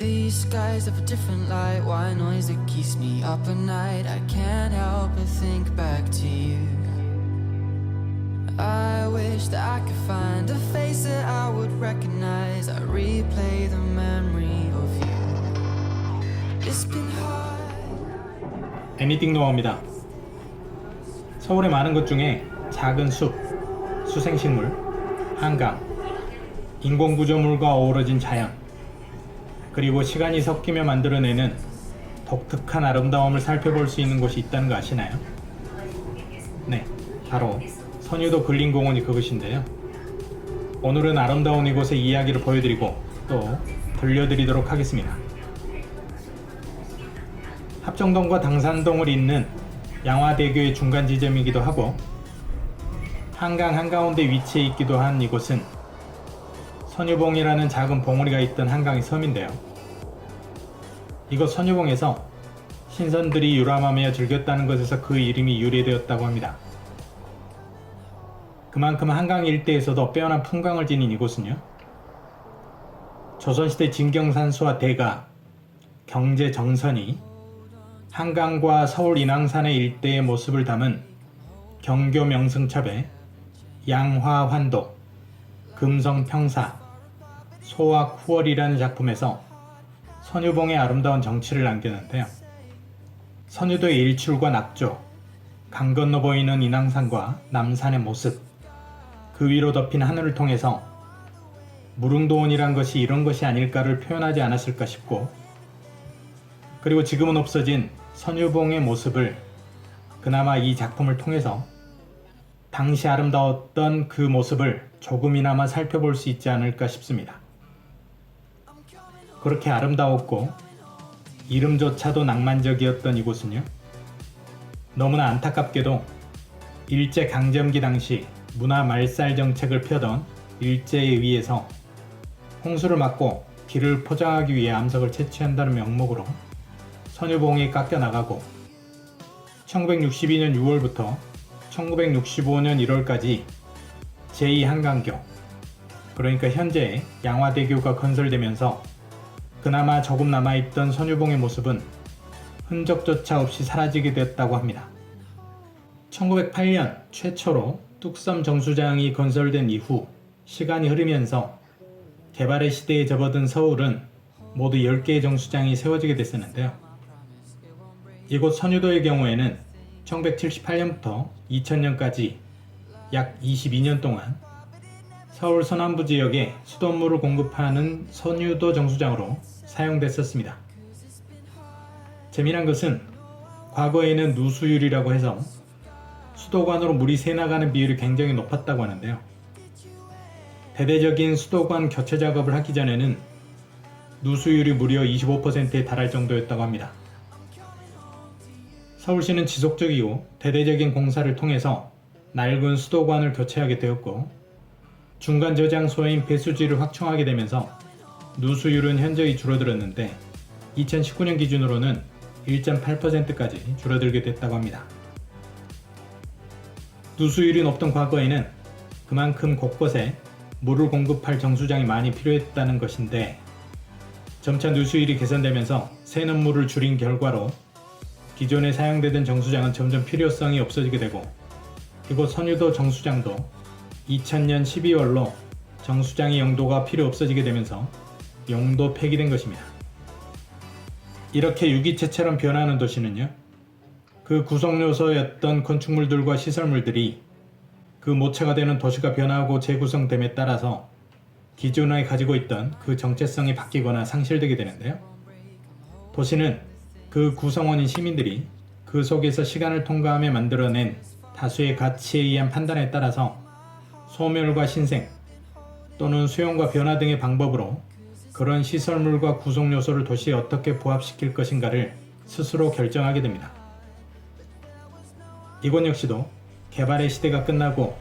These skies have a different light. Why noise that keeps me up at night? I can't help but think back to you. I wish that I could find a face that I would recognize. I replay the memory of you. It's been hard. 애니띵 노어입니다. 서울의 많은 것 중에 작은 숲, 수생식물, 한강, 인공구조물과 어우러진 자연, 그리고 시간이 섞이며 만들어내는 독특한 아름다움을 살펴볼 수 있는 곳이 있다는 거 아시나요? 네, 바로 선유도 근린공원이 그것인데요. 오늘은 아름다운 이곳의 이야기를 보여드리고 또 들려드리도록 하겠습니다. 합정동과 당산동을 잇는 양화대교의 중간 지점이기도 하고 한강 한가운데 위치해 있기도 한 이곳은 선유봉이라는 작은 봉우리가 있던 한강의 섬인데요. 이곳 선유봉에서 신선들이 유람하며 즐겼다는 것에서 그 이름이 유래되었다고 합니다. 그만큼 한강 일대에서도 빼어난 풍광을 지닌 이곳은요. 조선시대 진경산수와 대가, 경제 정선이 한강과 서울 인왕산의 일대의 모습을 담은 경교 명승첩의 양화환도, 금성평사, 소화쿠월이라는 작품에서 선유봉의 아름다운 정치를 남겼는데요. 선유도의 일출과 낙조, 강 건너 보이는 인왕산과 남산의 모습, 그 위로 덮인 하늘을 통해서 무릉도원이란 것이 이런 것이 아닐까를 표현하지 않았을까 싶고 그리고 지금은 없어진 선유봉의 모습을 그나마 이 작품을 통해서 당시 아름다웠던 그 모습을 조금이나마 살펴볼 수 있지 않을까 싶습니다. 그렇게 아름다웠고 이름조차도 낭만적이었던 이곳은요. 너무나 안타깝게도 일제 강점기 당시 문화 말살 정책을 펴던 일제에 의해서 홍수를 막고 길을 포장하기 위해 암석을 채취한다는 명목으로 선유봉이 깎여 나가고 1962년 6월부터 1965년 1월까지 제2한강교 그러니까 현재 양화대교가 건설되면서 그나마 조금 남아있던 선유봉의 모습은 흔적조차 없이 사라지게 됐다고 합니다. 1908년 최초로 뚝섬 정수장이 건설된 이후 시간이 흐르면서 개발의 시대에 접어든 서울은 모두 10개의 정수장이 세워지게 됐었는데요. 이곳 선유도의 경우에는 1978년부터 2000년까지 약 22년 동안 서울 서남부 지역에 수돗물을 공급하는 선유도 정수장으로 사용됐었습니다. 재미난 것은 과거에는 누수율이라고 해서 수도관으로 물이 새나가는 비율이 굉장히 높았다고 하는데요. 대대적인 수도관 교체 작업을 하기 전에는 누수율이 무려 25%에 달할 정도였다고 합니다. 서울시는 지속적이고 대대적인 공사를 통해서 낡은 수도관을 교체하게 되었고 중간 저장소인 배수지를 확충하게 되면서 누수율은 현저히 줄어들었는데 2019년 기준으로는 1.8%까지 줄어들게 됐다고 합니다. 누수율이 높던 과거에는 그만큼 곳곳에 물을 공급할 정수장이 많이 필요했다는 것인데 점차 누수율이 개선되면서 새는 물을 줄인 결과로 기존에 사용되던 정수장은 점점 필요성이 없어지게 되고 이곳 선유도 정수장도 2000년 12월로 정수장의 용도가 필요 없어지게 되면서 용도 폐기된 것입니다. 이렇게 유기체처럼 변하는 도시는요. 그 구성 요소였던 건축물들과 시설물들이 그 모체가 되는 도시가 변하고 재구성됨에 따라서 기존에 가지고 있던 그 정체성이 바뀌거나 상실되게 되는데요. 도시는 그 구성원인 시민들이 그 속에서 시간을 통과하며 만들어낸 다수의 가치에 의한 판단에 따라서 소멸과 신생 또는 수용과 변화 등의 방법으로 그런 시설물과 구성 요소를 도시에 어떻게 부합시킬 것인가를 스스로 결정하게 됩니다. 이곳 역시도 개발의 시대가 끝나고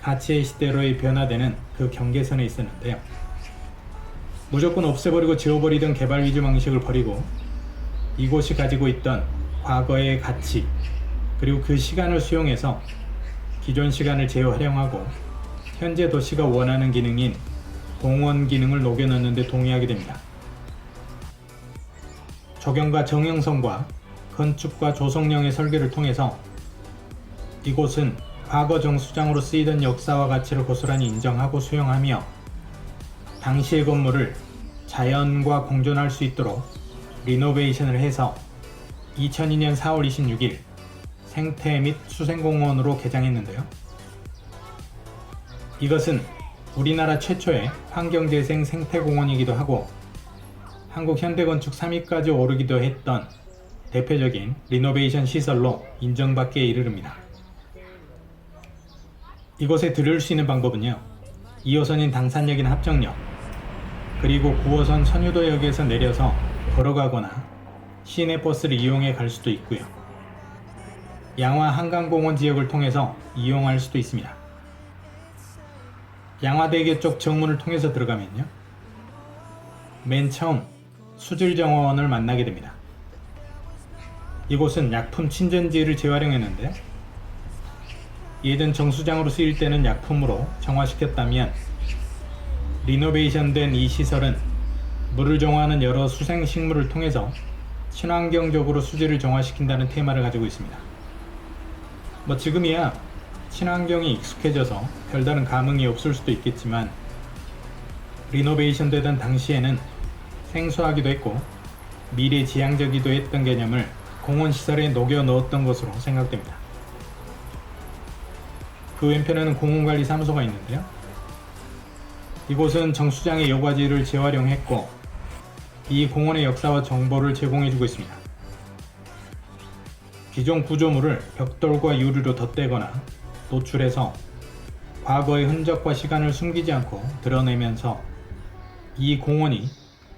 가치의 시대로의 변화되는 그 경계선에 있었는데요. 무조건 없애버리고 지워버리던 개발 위주 방식을 버리고 이곳이 가지고 있던 과거의 가치 그리고 그 시간을 수용해서 기존 시간을 재활용하고 현재 도시가 원하는 기능인 공원 기능을 녹여넣는 데 동의하게 됩니다. 조경과 정영성과 건축과 조성령의 설계를 통해서 이곳은 과거 정수장으로 쓰이던 역사와 가치를 고스란히 인정하고 수용하며 당시의 건물을 자연과 공존할 수 있도록 리노베이션을 해서 2002년 4월 26일 생태 및 수생공원으로 개장했는데요. 이것은 우리나라 최초의 환경재생 생태공원이기도 하고 한국 현대건축 3위까지 오르기도 했던 대표적인 리노베이션 시설로 인정받기에 이르릅니다. 이곳에 들을 수 있는 방법은요. 2호선인 당산역이나 합정역, 그리고 9호선 선유도역에서 내려서 걸어가거나 시내 버스를 이용해 갈 수도 있고요. 양화 한강공원 지역을 통해서 이용할 수도 있습니다. 양화대교 쪽 정문을 통해서 들어가면요. 맨 처음 수질정원을 만나게 됩니다. 이곳은 약품 친전지를 재활용했는데 예전 정수장으로 쓰일 때는 약품으로 정화시켰다면 리노베이션된 이 시설은 물을 정화하는 여러 수생 식물을 통해서 친환경적으로 수질을 정화시킨다는 테마를 가지고 있습니다. 뭐 지금이야 친환경이 익숙해져서 별다른 감흥이 없을 수도 있겠지만 리노베이션 되던 당시에는 생소하기도 했고 미래 지향적이기도 했던 개념을 공원 시설에 녹여 넣었던 것으로 생각됩니다. 그 왼편에는 공원관리 사무소가 있는데요. 이곳은 정수장의 여과지를 재활용했고 이 공원의 역사와 정보를 제공해주고 있습니다. 기존 구조물을 벽돌과 유리로 덧대거나 노출해서 과거의 흔적과 시간을 숨기지 않고 드러내면서 이 공원이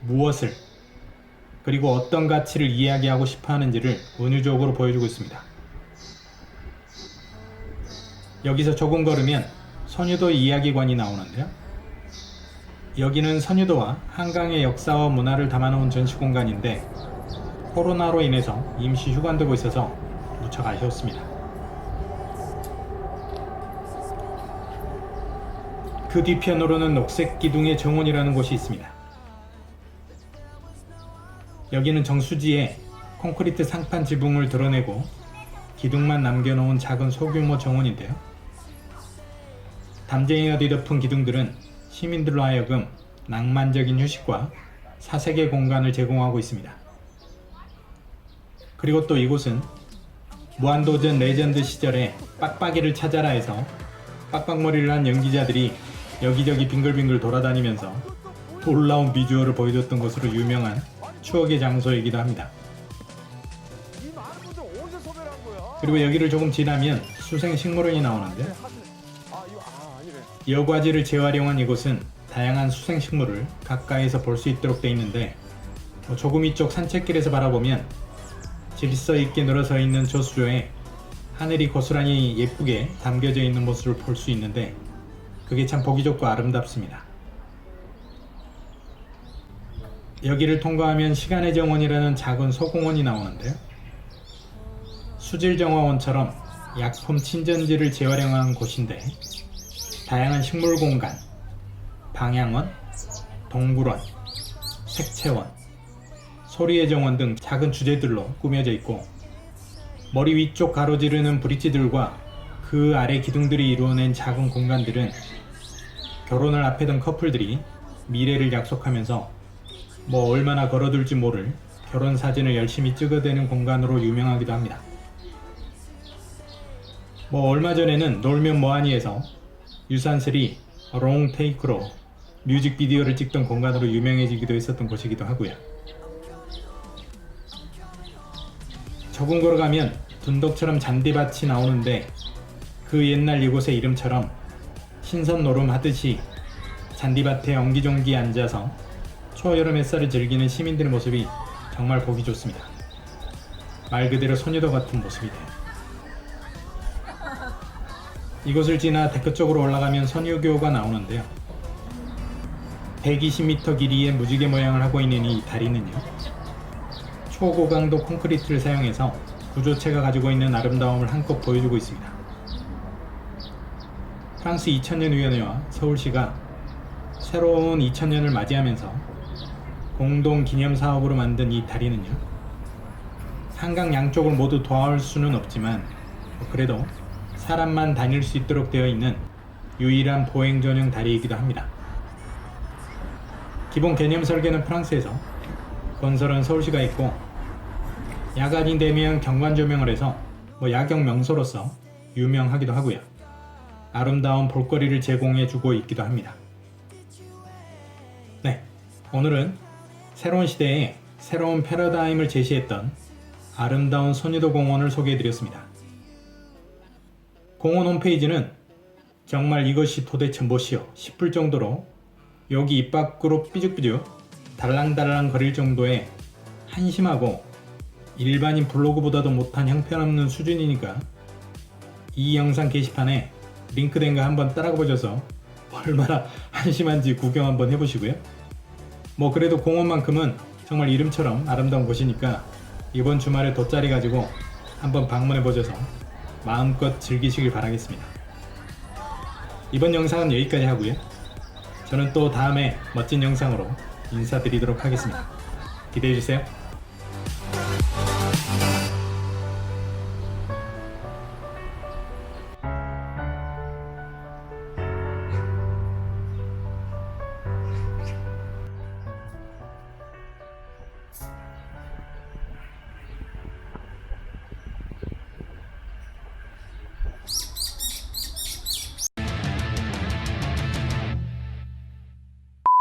무엇을 그리고 어떤 가치를 이야기하고 싶어 하는지를 은유적으로 보여주고 있습니다. 여기서 조금 걸으면 선유도 이야기관이 나오는데요. 여기는 선유도와 한강의 역사와 문화를 담아놓은 전시 공간인데 코로나로 인해서 임시 휴관되고 있어서 무척 아쉬웠습니다. 그 뒤편으로는 녹색 기둥의 정원이라는 곳이 있습니다. 여기는 정수지에 콘크리트 상판 지붕을 드러내고 기둥만 남겨놓은 작은 소규모 정원인데요. 담쟁이가 뒤덮은 기둥들은 시민들로 하여금 낭만적인 휴식과 사색의 공간을 제공하고 있습니다. 그리고 또 이곳은 무한도전 레전드 시절에 빡빡이를 찾아라 해서 빡빡머리를 한 연기자들이 여기저기 빙글빙글 돌아다니면서 놀라운 비주얼을 보여줬던 것으로 유명한 추억의 장소이기도 합니다. 그리고 여기를 조금 지나면 수생 식물원이 나오는데. 여과지를 재활용한 이곳은 다양한 수생 식물을 가까이서 볼 수 있도록 되어 있는데 뭐 조금 이쪽 산책길에서 바라보면 질서 있게 늘어서 있는 저수조에 하늘이 고스란히 예쁘게 담겨져 있는 모습을 볼 수 있는데 그게 참 보기 좋고 아름답습니다. 여기를 통과하면 시간의 정원이라는 작은 소공원이 나오는데요. 수질정화원처럼 약품 친전지를 재활용한 곳인데 다양한 식물 공간, 방향원, 동굴원, 색채원, 소리의 정원 등 작은 주제들로 꾸며져 있고 머리 위쪽 가로지르는 브릿지들과 그 아래 기둥들이 이루어낸 작은 공간들은 결혼을 앞에 둔 커플들이 미래를 약속하면서 뭐 얼마나 걸어둘지 모를 결혼 사진을 열심히 찍어대는 공간으로 유명하기도 합니다. 뭐 얼마 전에는 놀면 뭐하니에서 유산슬이 롱 테이크로 뮤직비디오를 찍던 공간으로 유명해지기도 했었던 곳이기도 하고요. 조금 걸어가면 둔덕처럼 잔디밭이 나오는데 그 옛날 이곳의 이름처럼 신선 노름 하듯이 잔디밭에 엉기종기 앉아서 초여름 햇살을 즐기는 시민들의 모습이 정말 보기 좋습니다. 말 그대로 소녀도 같은 모습이네요. 이곳을 지나 데크 쪽으로 올라가면 선유교가 나오는데요. 120m 길이의 무지개 모양을 하고 있는 이 다리는요. 초고강도 콘크리트를 사용해서 구조체가 가지고 있는 아름다움을 한껏 보여주고 있습니다. 프랑스 2000년 위원회와 서울시가 새로운 2000년을 맞이하면서 공동 기념 사업으로 만든 이 다리는요. 한강 양쪽을 모두 도할 수는 없지만 뭐 그래도 사람만 다닐 수 있도록 되어 있는 유일한 보행 전용 다리이기도 합니다. 기본 개념 설계는 프랑스에서 건설은 서울시가 있고 야간이 되면 경관 조명을 해서 뭐 야경 명소로서 유명하기도 하고요. 아름다운 볼거리를 제공해 주고 있기도 합니다. 네, 오늘은 새로운 시대에 새로운 패러다임을 제시했던 아름다운 손유도 공원을 소개해 드렸습니다. 공원 홈페이지는 정말 이것이 도대체 무엇이요 싶을 정도로 여기 입 밖으로 삐죽삐죽 달랑달랑 거릴 정도의 한심하고 일반인 블로그보다도 못한 형편없는 수준이니까 이 영상 게시판에 링크된 거 한번 따라가 보셔서 얼마나 한심한지 구경 한번 해보시고요. 뭐 그래도 공원만큼은 정말 이름처럼 아름다운 곳이니까 이번 주말에 돗자리 가지고 한번 방문해 보셔서 마음껏 즐기시길 바라겠습니다. 이번 영상은 여기까지 하고요. 저는 또 다음에 멋진 영상으로 인사드리도록 하겠습니다. 기대해 주세요.